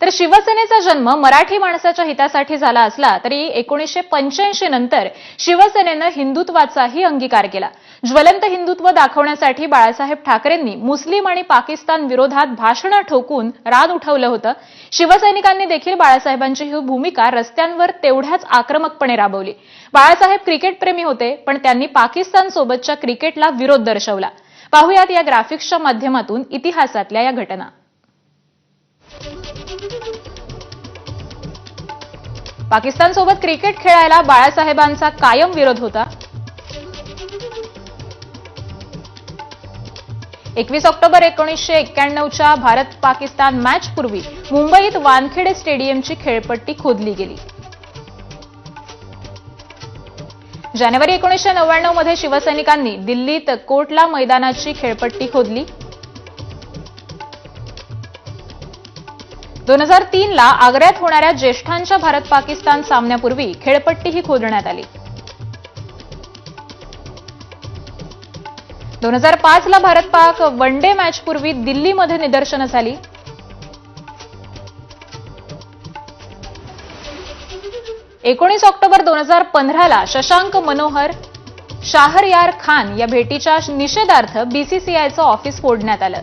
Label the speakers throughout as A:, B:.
A: तर शिवसेनेचा जन्म मराठी माणसाच्या हितासाठी झाला असला तरी एकोणीसशे पंच्याऐंशी नंतर शिवसेनेनं हिंदुत्वाचाही अंगीकार केला. ज्वलंत हिंदुत्व दाखवण्यासाठी बाळासाहेब ठाकरेंनी मुस्लिम आणि पाकिस्तान विरोधात भाषणं ठोकून रान उठवलं होतं. शिवसैनिकांनी देखील बाळासाहेबांची ही भूमिका रस्त्यांवर तेवढ्याच आक्रमकपणे राबवली. बाळासाहेब क्रिकेटप्रेमी होते पण त्यांनी पाकिस्तानसोबतच्या क्रिकेटला विरोध दर्शवला. पाहुयात या ग्राफिक्सच्या माध्यमातून इतिहासातल्या या घटना. पाकिस्तानसोबत क्रिकेट खेळायला बाळासाहेबांचा कायम विरोध होता. एकवीस ऑक्टोबर एकोणीसशे एक्क्याण्णवच्या भारत पाकिस्तान मॅच पूर्वी मुंबईत वानखेडे स्टेडियमची खेळपट्टी खोदली गेली. जानेवारी एकोणीसशे नव्याण्णवमध्ये शिवसैनिकांनी दिल्लीत कोटला मैदानाची खेळपट्टी खोदली. दोन हजार तीनला आग्र्यात होणाऱ्या ज्येष्ठांच्या भारत पाकिस्तान सामन्यापूर्वी खेळपट्टीही खोदण्यात आली. दोन हजार पाचला Bharat Pak one day match पूर्वी दिल्लीमध्ये निदर्शनं झाली. एकोणीस ऑक्टोबर दोन हजार पंधराला शशांक मनोहर शाहरयार खान या भेटीच्या निषेधार्थ बीसीसीआयचं ऑफिस फोडण्यात आलं.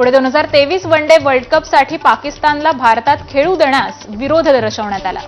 A: पुढे दोन हजार तेवीस वन डे वर्ल्ड कपसाठी पाकिस्तानला भारतात खेळू देण्यास विरोध दर्शवण्यात आला.